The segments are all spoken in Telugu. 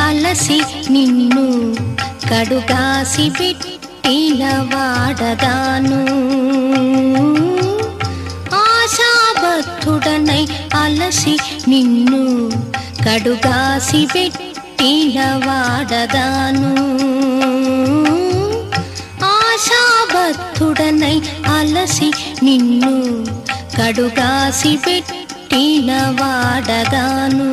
అలసి నిన్ను కడుగాసి పెట్టిన వాడగాను ఆశాబద్ధుడనై అలసి నిన్ను కడుగాసి పెట్టిన వాడగాను ఆశాబద్ధుడనై అలసి నిన్ను కడుగాసి పెట్టిన వాడగాను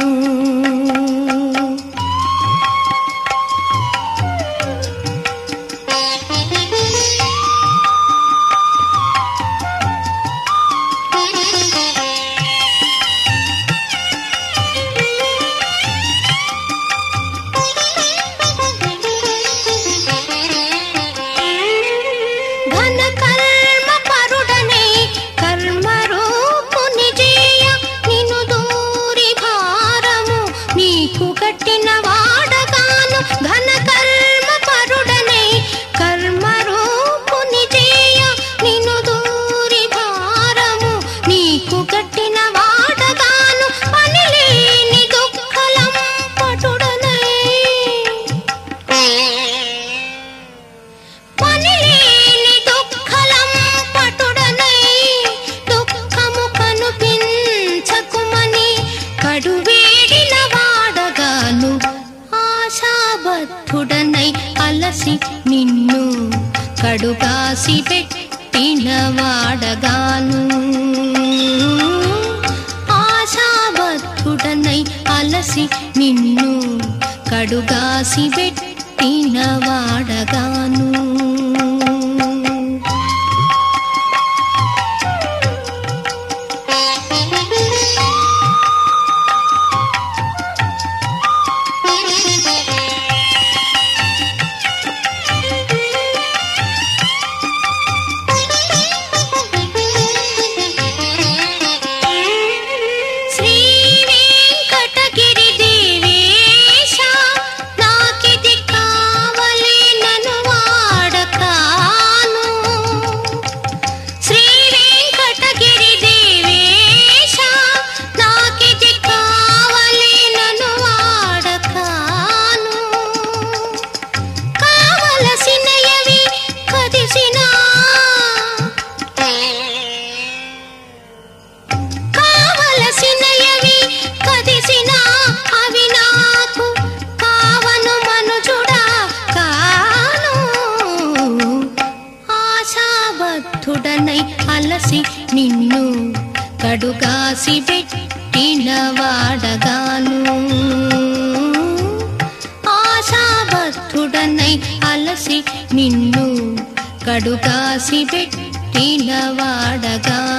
కడుగాసి కాసి పెట్టినవాడగాను ఆశాబద్ధుడనై అలసి నిన్ను కడుగాసి పెట్టిన ఆశాబద్ధుడనై అలసి నిన్ను కడుగాసి పెట్టిన వాడగాను. ఆశాబద్ధుడనై అలసి నిన్ను కడుగాసి పెట్టిన వాడగాను.